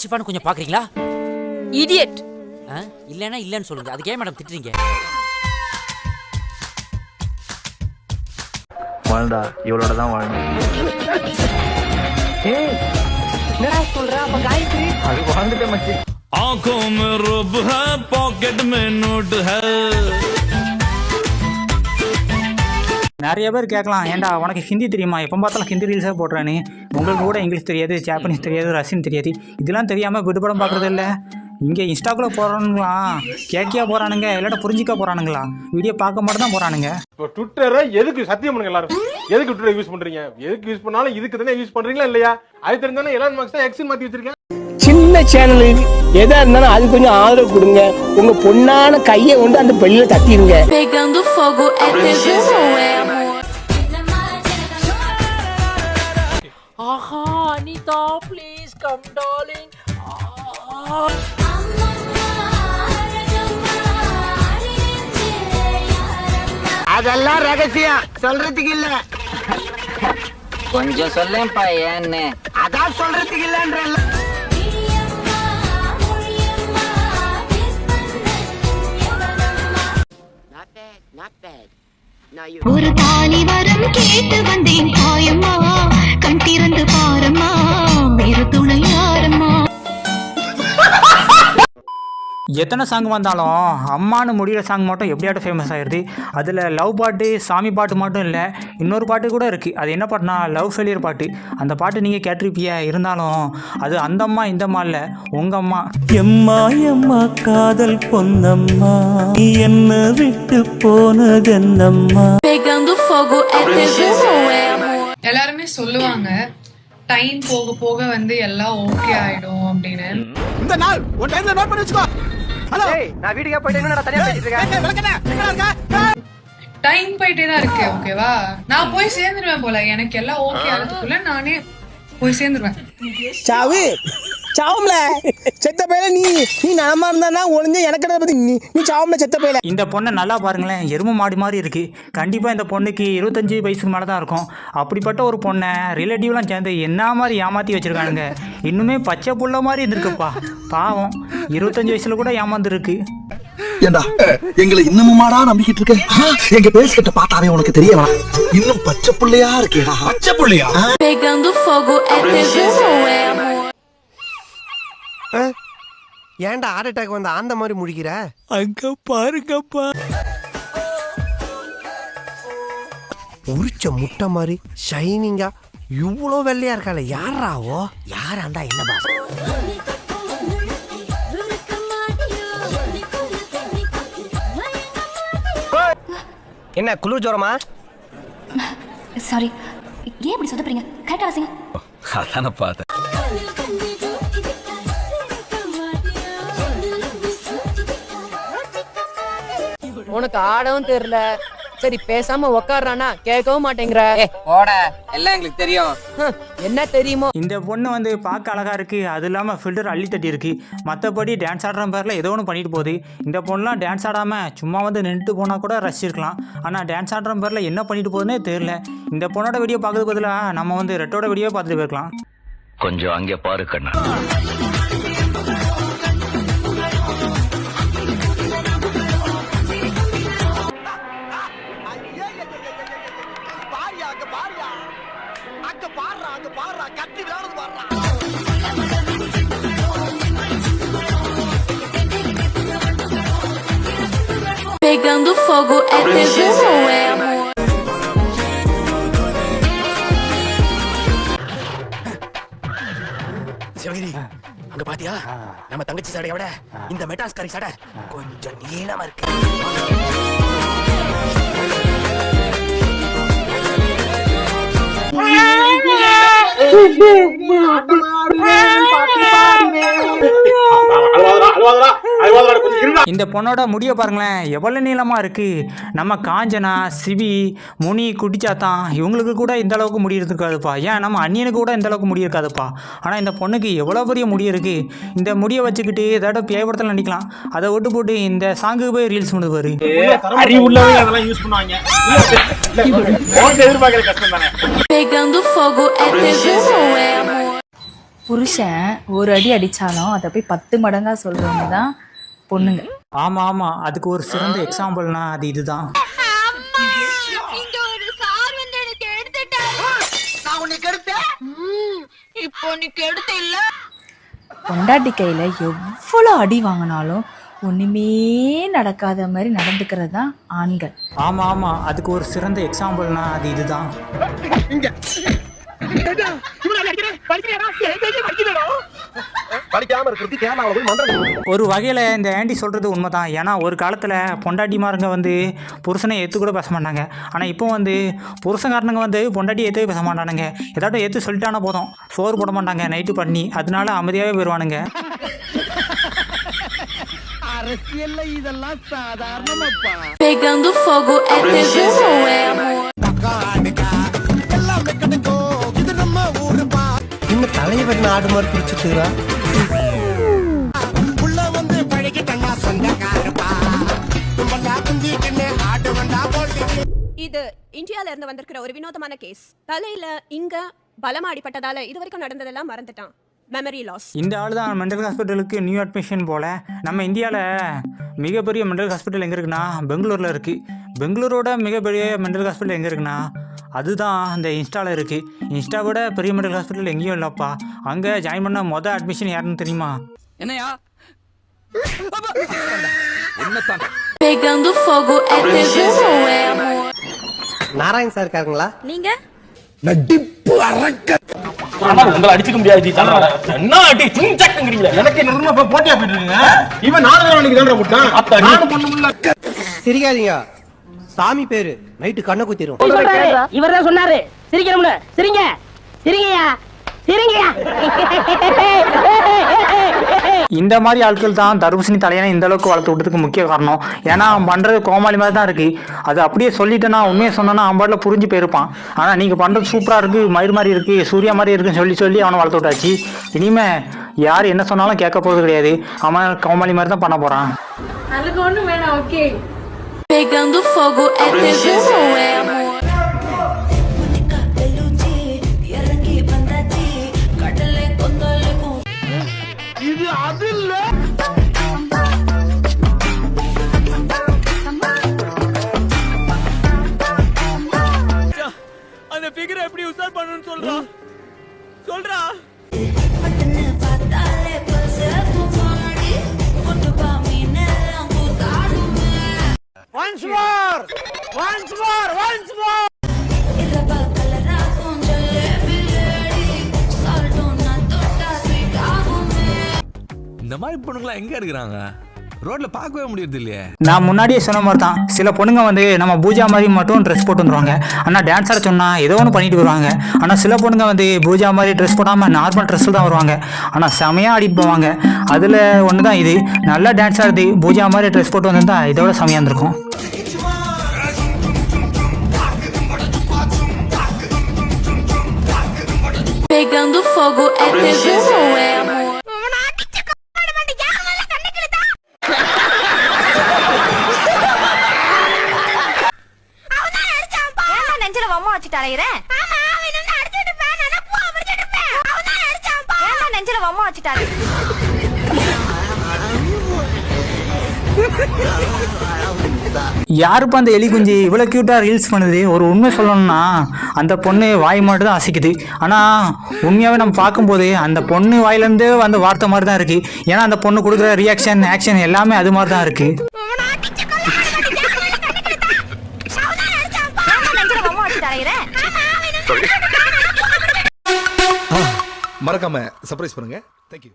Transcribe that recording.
கர்ச்சிப்பான்னு கொஞ்சம் பாக்குறீங்களா இடியட் ஆ? இல்லைன்னா இல்லைன்னு சொல்லுங்க அதுக்கே மேடம் திட்டுறீங்க வாழ்டா இவளோட தான் வாழணும் என்னடா சொல்ற அப்ப காயத்ரி அது வாழ்ந்துட்டேன் மச்சி आंखों में रुब है पॉकेट में नोट है நிறைய பேர் கேட்கலாம் ஏன்டா உனக்கு ஹிந்தி தெரியுமா? எப்போ பார்த்தாலும் ஹிந்தி ரீல்ஸாக போடுறானே உங்களுக்கு கூட இங்கிலீஷ் தெரியாது ஜாப்பனீஸ் தெரியாது ரஷ்யன் தெரியாது. இதெல்லாம் தெரியாமல் விடுபடம் பார்க்குறது இல்லை. இங்கே இன்ஸ்டாக்குள்ளே போகிறானுங்களா கேக்கியா போகிறானுங்க இல்லாட்ட புரிஞ்சிக்க போகிறானுங்களா வீடியோ பார்க்க மட்டும் தான் போகிறானுங்க இப்போ ட்விட்டரை எதுக்கு சத்தியம் பண்ணுங்க எல்லாரும்? எதுக்கு ட்விட்டர் யூஸ் பண்றீங்க? எதுக்கு யூஸ் பண்ணாலும் இதுக்கு தானே யூஸ் பண்றீங்களா இல்லையா? அது தெரிஞ்சானே எலான் மார்க்ஸ் தான் எக்ஸின் மாத்தி வச்சிருக்கேன் சின்ன சேனல் எதா இருந்தாலும் அது கொஞ்சம் ஆதரவு கொடுங்க. உங்க பொண்ணான கையை கொண்டு அந்த பெல்லில தட்டிடுங்க அனிதா ப்ளீஸ் கம் டார்லிங் அதெல்லாம் ரகசியம். சொல்றதுக்கு இல்ல. கொஞ்சம் சொல்லேன்ப்பா ஏன்னு. அதான் சொல்றதுக்கு இல்லன்றல்ல. ஒரு தாலி வரம் கேட்டு வந்தேன் தாயம்மா கண் திறந்து பாரம்மா. எத்தனை சாங் வந்தாலும் அம்மானு முடிகிற சாங் மட்டும் எப்படியாட்டும் ஃபேமஸ் ஆயிடுது. அதில் லவ் பாட்டு சாமி பாட்டு மட்டும் இல்லை இன்னொரு பாட்டு கூட இருக்குது அது என்ன பாட்டுனா லவ் ஃபெயிலியர் பாட்டு. அந்த பாட்டு நீங்கள் கேட்டிருப்பிய இருந்தாலும் அது அந்த அம்மா இந்த அம்மா இல்லை உங்கள் அம்மா. எம்மா எம்மா காதல் பொன்னம்மா. நீ என்ன விட்டு é amor? எல்லாருமே சொல்லுவாங்க டைம் போக போக வந்து எல்லாம் ஓகே ஆயிடும் அப்படின்னு. இந்த நாள் உன் டைம்ல நோட் பண்ணி வச்சுக்கோ. ஹலோ நான் வீட்டுக்கே போயிட்டு நான் தனியா பேசிட்டு இருக்கேன்? டைம் போயிட்டே தான் இருக்கு ஓகேவா நான் போய் சேர்ந்துருவேன் போல. எனக்கு எல்லாம் ஓகே ஆகிறதுக்குள்ள நானே போய் சேர்ந்துருவேன். சாவு. சாவும்ல. செத்த பையல நீ நீ நலமா இருந்தானா ஒளிஞ்ச எனக்கு என்ன பத்தி நீ நீ சாவும்ல செத்த பையல. இந்த பொண்ணை நல்லா பாருங்களேன் எருமை மாடு மாதிரி இருக்குது கண்டிப்பாக இந்த பொண்ணுக்கு இருபத்தஞ்சி வயசுக்கு மேலே தான் இருக்கும். அப்படிப்பட்ட ஒரு பொண்ணை ரிலேட்டிவ்லாம் சேர்ந்து என்ன மாதிரி ஏமாற்றி வச்சுருக்கானுங்க? இன்னுமே பச்சை புள்ள மாதிரி இருந்திருக்குப்பா. பாவம் இருபத்தஞ்சி வயசில் கூட ஏமாந்துருக்கு. ஏண்டா எங்களை இன்னமுமாடா நம்பிக்கிட்டு இருக்க? எங்க பேசிக்கிட்ட பார்த்தாவே உனக்கு தெரிய வேணாம் இன்னும் பச்சை புள்ளையா இருக்கேடா. பச்சை புள்ளையா Pegando fogo é TV ou é amor? ஏன்டா ஹார்ட் அட்டாக் வந்த அந்த மாதிரி முழிக்கிற அங்க பாருங்கப்பா. உரிச்ச முட்டை மாதிரி ஷைனிங்கா இவ்வளோ வெள்ளையா இருக்கால யாராவோ யாராண்டா என்ன பாஸ் என்ன குளிர் ஜோரமா? சாரி ஏன் இப்படி சொதப்புறீங்க? கரெக்டா வாசிங்க. அதான பார்த்தேன். உனக்கு ஆடவும் தெரியல. சரி பேசாம உக்காடுறானா கேட்கவும் மாட்டேங்கிற. ஓட எல்லாம் எங்களுக்கு தெரியும். என்ன தெரியுமோ? இந்த பொண்ணு வந்து பார்க்க அழகாக இருக்குது அது இல்லாமல் ஃபில்டர் அள்ளி தட்டி இருக்குது மற்றபடி டான்ஸ் ஆடுற பேரில் ஏதோ ஒன்று பண்ணிட்டு போகுது. இந்த பொண்ணுலாம் டான்ஸ் ஆடாமல் சும்மா வந்து நின்றுட்டு போனால் கூட ரசிச்சிருக்கலாம் ஆனால் டான்ஸ் ஆடுற பேரில் என்ன பண்ணிட்டு போகுதுன்னே தெரியல. இந்த பொண்ணோட வீடியோ பார்க்கறது பதிலாக நம்ம வந்து ரெட்டோட வீடியோ பார்த்துட்டு போயிருக்கலாம். கொஞ்சம் அங்கே பாரு கண்ணா. Fogo é TV ou é amor? Sivagiri அங்க பாத்தியா நம்ம தங்கச்சி சடையை விட இந்த மெட்டாஸ்காரி சடை கொஞ்சம் நீளமா இருக்கு அழுவாதடா அழுவாதடா அழுவாதடா கொஞ்சம் இருடா இந்த பொண்ணோட முடிய பாருங்களேன் எவ்வளோ நீளமாக இருக்குது நம்ம காஞ்சனா சிவி முனி குட்டிச்சாத்தான் இவங்களுக்கு கூட இந்த அளவுக்கு முடி இருக்காதுப்பா ஏன் நம்ம அண்ணியனுக்கு கூட இந்த அளவுக்கு முடி இருக்காதுப்பா. ஆனால் இந்த பொண்ணுக்கு எவ்வளோ பெரிய முடி இருக்குது இந்த முடியை வச்சுக்கிட்டு ஏதாட்டும் பேய்படத்தில் நடிக்கலாம். அதை விட்டு போட்டு இந்த சாங்குக்கு போய் ரீல்ஸ் பண்ணுது பாரு. அறிவுள்ளவங்க அதெல்லாம் யூஸ் பண்ணுவாங்க. எதிர்பார்க்கறது கஷ்டம் தானே? புருஷன் ஒரு அடி அடிச்சாலும் அதை போய் பத்து மடங்கா சொல்றவங்க தான் பொண்ணுங்க ஆமாம் ஆமாம் அதுக்கு ஒரு சிறந்த எக்ஸாம்பிள்னா அது இதுதான் இங்க ஒரு சார் வந்து எனக்கு எடுத்துட்டாரு நான் உன்னை கெடுத்தேன் இப்போ நீ கெடுத்த இல்ல பொண்டாட்டி கையில எவ்வளோ அடி வாங்கினாலும் ஒண்ணுமே நடக்காத மாதிரி நடந்துக்கிறது தான் ஆண்கள் ஆமாம் ஆமாம் அதுக்கு ஒரு சிறந்த எக்ஸாம்பிள்னா அது இதுதான் இங்க இவனை அடிக்கிறேன் படிக்கிறேன் படிக்காம இருக்கிறது கேரளாவில் போய் மந்திரம் ஒரு வகையில் இந்த ஆண்டி சொல்கிறது உண்மைதான். ஏன்னா ஒரு காலத்தில் பொண்டாட்டிமாருங்க வந்து புருஷனை ஏற்று கூட பேச மாட்டாங்க. ஆனால் இப்போ வந்து புருஷன்காரனுங்க வந்து பொண்டாட்டி ஏற்றவே பேச மாட்டானுங்க. ஏதாட்டும் ஏற்று சொல்லிட்டானா போதும். சோறு போட மாட்டாங்க நைட்டு பண்ணி. அதனால அமைதியாகவே போயிடுவானுங்க. அரசியல்ல இதெல்லாம் சாதாரணமாப்பா. தலைவர் நாடு மாதிரி பிடிச்சிட்டுறா உள்ள வந்து பழகிட்டா சொந்தக்காரப்பா. ஆட்டு வந்தா போட்டு. இது இந்தியால இருந்து வந்திருக்கிற ஒரு வினோதமான கேஸ் தலையில இங்க பலமா அடிபட்டதால இது வரைக்கும் நடந்ததெல்லாம் மறந்துட்டான். மெமரி லாஸ் இந்த ஆள் தான் மென்டல் ஹாஸ்பிட்டலுக்கு நியூ அட்மிஷன் போல். நம்ம இந்தியாவில் மிகப்பெரிய மென்டல் ஹாஸ்பிட்டல் எங்கே இருக்குன்னா பெங்களூரில் இருக்குது பெங்களூரோட மிகப்பெரிய மென்டல் ஹாஸ்பிட்டல் எங்கே இருக்குன்னா அதுதான் அந்த இன்ஸ்டாவில் இருக்குது இன்ஸ்டா விட பெரிய மென்டல் ஹாஸ்பிட்டல் எங்கேயும் இல்லைப்பா. அங்கே ஜாயின் பண்ண மொதல் அட்மிஷன் யாருன்னு தெரியுமா? என்னையா? நாராயண் சார் இருக்காருங்களா? நீங்க உங்களை அடிச்சுக்க முடியாது என்ன அடி துணிச்சாக்குங்கிறீங்களா? எனக்கு என்ன இப்ப போட்டியா போயிட்டு இருக்கீங்க? இவன் நாலு தடவை அன்னைக்கு தான்டா போட்டான். நானும் பொண்ணு முள்ள சிரிக்காதீங்க. சாமி பேரு. நைட்டு கண்ணை குத்திரும். இவர் தான் சொன்னாரு. சிரிக்கணும்னு. சிரிங்க. சிரிங்கயா சிரிங்கயா இந்த மாதிரி ஆட்கள் தான் தர்பூசணி தலையனை இந்த அளவுக்கு வளர்த்து விட்டதுக்கு முக்கிய காரணம். ஏன்னா அவன் பண்ணுறது கோமாளி மாதிரி தான் இருக்குது அது அப்படியே சொல்லிட்டேன்னா உண்மையை சொன்னேன்னா அவன் பாட்டில் புரிஞ்சு போயிருப்பான். ஆனால் நீங்கள் பண்ணுறது சூப்பராக இருக்குது மயிர் மாதிரி இருக்குது சூர்யா மாதிரி இருக்குன்னு சொல்லி சொல்லி அவனை வளர்த்து விட்டாச்சு. இனிமே யார் என்ன சொன்னாலும் கேட்க போகிறது கிடையாது. அவன் கோமாளி மாதிரி தான் பண்ண போகிறான் அதுக்கு ஒண்ணும் வேணாம் okay Pegando fogo é tesão ou é amor? இது அது இல்ல அந்த ஃபிகரை எப்படி உசார் பண்ணணும்னு சொல்றா? சொல்றா. Once மோர் once more! Once more! இந்த மாதிரி பொண்ணுங்களா எங்க இருக்கிறாங்க? ரோட்ல பார்க்கவே முடியறது இல்லையே நான் முன்னாடியே சொன்ன மாதிரி தான் சில பொண்ணுங்க வந்து நம்ம பூஜா மாதிரி மட்டும் ட்ரெஸ் போட்டு வந்துருவாங்க. ஆனால் டான்ஸ் ஆட சொன்னால் ஏதோ ஒன்று பண்ணிட்டு வருவாங்க ஆனால் சில பொண்ணுங்க வந்து பூஜா மாதிரி ட்ரெஸ் போடாமல் நார்மல் ட்ரெஸ்ஸில் தான் வருவாங்க. ஆனால் செமையாக ஆடிட்டு போவாங்க. அதில் ஒன்று தான் இது. நல்லா டான்ஸ் ஆடுது பூஜா மாதிரி ட்ரெஸ் போட்டு வந்திருந்தா இதோட செமையாக இருந்திருக்கும். Pegando fogo é ou வச்சுட்டாரு யாருப்பா அந்த எலி குஞ்சு? இவ்வளோ க்யூட்டாக ரீல்ஸ் பண்ணுது. ஒரு உண்மை சொல்லணும்னா அந்த பொண்ணு வாய் மட்டும் தான் அசைக்குது. ஆனால் உண்மையாகவே நம்ம பார்க்கும்போது அந்த பொண்ணு வாயிலேருந்து வந்த வார்த்தை மாதிரி தான் இருக்குது ஏன்னா அந்த பொண்ணு கொடுக்குற ரியாக்ஷன் ஆக்ஷன் எல்லாமே அது மாதிரி தான் இருக்குது மறக்காம சர்ப்ரைஸ் பண்ணுங்க. Thank you.